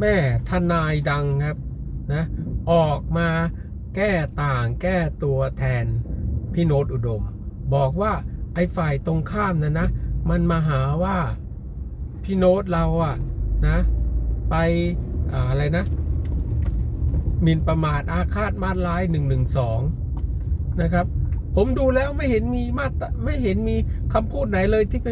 แม่ทนายดังครับนะออกมาแก้ต่างแก้ตัวแทนพี่โนตอุดม บอกว่าไอ้ฝ่ายตรงข้ามนะนะ มันมาหาว่าพี่โน้ตเราอะนะไปอาอะไรนะหมิ่นประมาทอาฆาตมาตร้ายหนึ่งหนึ่งสองนะครับ ผมดูแล้วไม่เห็นมีมาตราไม่เห็นมีคำพูดไหนเลยที่ไป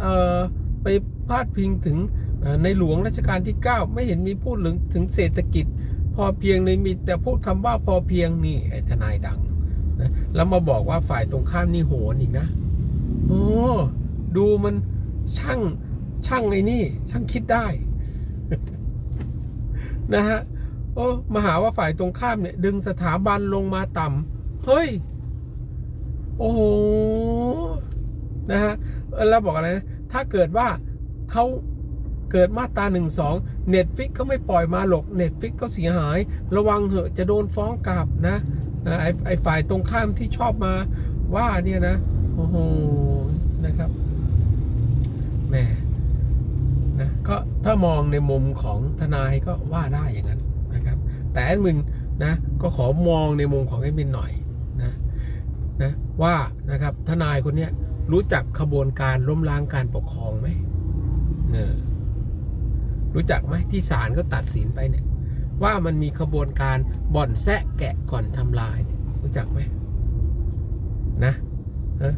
เอ่อไปพาดพิงถึงเอ่อ ในหลวงรัชกาลที่ 9 ไม่เห็นมีพูดถึงถึงเศรษฐกิจ พอเพียงเลยมีแต่พูดคำว่าพอเพียงนี่ไอ้ทนายดังนะแล้วมาบอกว่าฝ่ายตรงข้ามนี่โหนอีกนะโอ้ดูมันช่างช่างไอ้นี่ ช่างคิดได้นะฮะโอ้มาหาว่าฝ่ายตรงข้ามเนี่ย ดึงสถาบันลงมาต่ำเฮ้ย โอ้โหนะฮะแล้วบอกอะไรนะถ้าเกิดว่าเขา เกิดมาตราหนึ่งสองเน็ตฟิกเขาไม่ปล่อยมาหรอกเน็ตฟิกก็เสียหาย ระวังเหอะจะโดนฟ้องกลับนะนะไอ้ไอ้ฝ่ายตรงข้ามที่ชอบมาว่าเนี่ยนะโอ้โหนะครับแหมนะก็ถ้ามองในมุมของทนายก็ว่าได้อย่างนั้นนะครับ แต่แอดมินนะก็ขอมองในมุมของแอดมินหน่อยนะนะว่านะครับทนายคนนี้รู้จักขบวนการล้มล้างการปกครองไหมเออ รู้จักไหมที่ศาลก็ตัดสินไปเนี่ย ว่ามันมีขบวนการบ่อนแซะแกะก่อนทำลายเนี่ยรู้จักไหมนะฮะ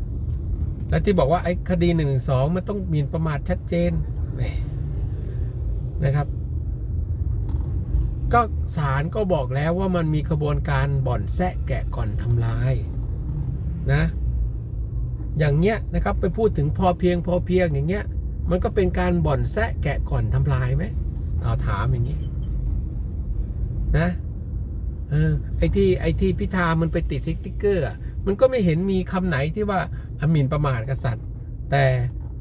แล้วที่บอกว่าไอ้คดีหนึ่งสองมันต้องหมิ่นประมาทชัดเจนนะครับ ก็ศาลก็บอกแล้วว่ามันมีขบวนการบ่อนแซะแกะก่อนทำลายนะ อย่างเงี้ยนะครับไปพูดถึงพอเพียงพอเพียงอย่างเงี้ย มันก็เป็นการบ่อนแซะแกะก่อนทำลายไหมเอาถามอย่างนี้ นะออไอ้ที่ไอ้ที่พิธามันไปติดสติ๊กเกอร์มันก็ไม่เห็นมีคำไหนที่ว่าอมินประมาทกษัตริย์ แต่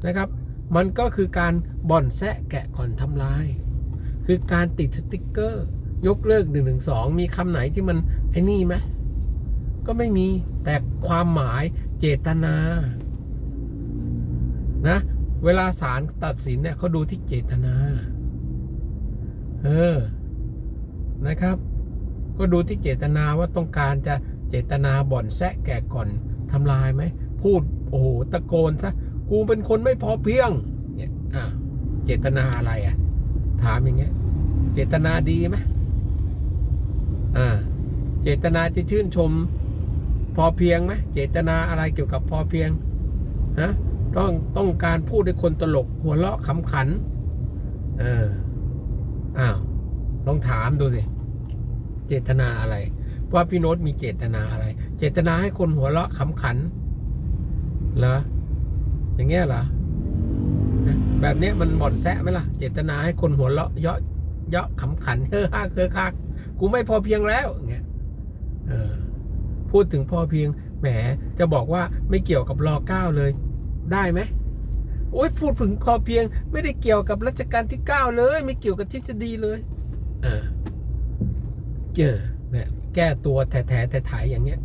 นะครับมันก็คือการบ่อนแซะแกะก่อนทำลาย คือการติดสติ๊กเกอร์ ยกเลิก1นึมีคำไหนที่มันไอ้นี่ไหมก็ไม่มีแต่ความหมายเจตนา เวลาศาลตัดสินเนี่ยเขาดูที่เจตนา เออ นะครับ ก็ดูที่เจตนาว่าต้องการจะเจตนาบ่อนแซะแก่ก่อนทำลายไหม พูดโอ้โหตะโกนซะกูเป็นคนไม่พอเพียง เนี่ย อ่าเจตนาอะไรอะ ถามอย่างเงี้ย เจตนาดีไหมอ่า เจตนาจะชื่นชม พอเพียงไหมเจตนาอะไรเกี่ยวกับพอเพียง ฮะ ต้องต้องการพูดให้คนตลก หัวเราะขำขัน เอออ้าวลองถามดูสิ เจตนาอะไร ว่าพี่โน้ตมีเจตนาอะไร เจตนาให้คนหัวเราะขำขันเหรออย่างเงี้ยเหรอแบบเนี้ยมันบ่อนแซะไหมล่ะ เจตนาให้คนหัวเราะเยาะเยาะขำขันเฮ้อฮ่าเฮ้อคักกูไม่พอเพียงแล้วอย่างเงี้ยเออพูดถึงพอเพียงแหมจะบอกว่าไม่เกี่ยวกับรอเก้าเลย ได้ไหมโอ้ยพูดถึงพอเพียง ไม่ได้เกี่ยวกับรัชกาลที่เก้าเลย ไม่เกี่ยวกับทฤษฎีเลย เออเจอเนี่ยแก้ตัวแถแถแถถ่ายอย่างเงี้ย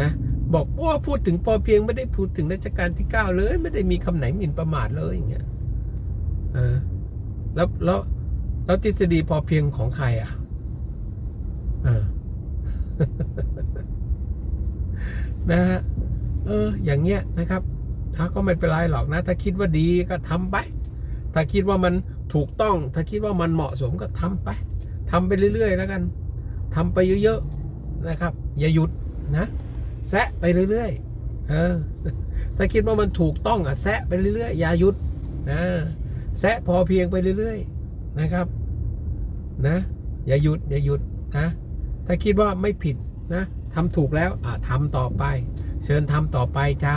นะบอกว่าพูดถึงพอเพียงไม่ได้พูดถึงรัชกาลที่เก้าเลย ไม่ได้มีคำไหนหมิ่นประมาทเลยอย่างเงี้ยเออแล้วแล้วแล้วทฤษฎีพอเพียงของใครอะเออนะฮะเอออย่างเงี้ยนะครับ ถ้าก็ไม่เป็นไรหรอกนะ ถ้าคิดว่าดีก็ทำไป ถ้าคิดว่ามันถูกต้อง ถ้าคิดว่ามันเหมาะสมก็ทำไปทำไปเรื่อยๆ แล้วกันทำไปเยอะๆนะครับ อย่าหยุดนะแซะไปเรื่อยๆเออถ้าคิดว่ามันถูกต้องอะแซะไปเรื่อยๆอย่าหยุดนะแซะพอเพียงไปเรื่อยๆนะครับนะอย่าหยุดอย่าหยุดนะถ้าคิดว่าไม่ผิดนะทำถูกแล้วอะทำต่อไป เชิญทำต่อไปจ้า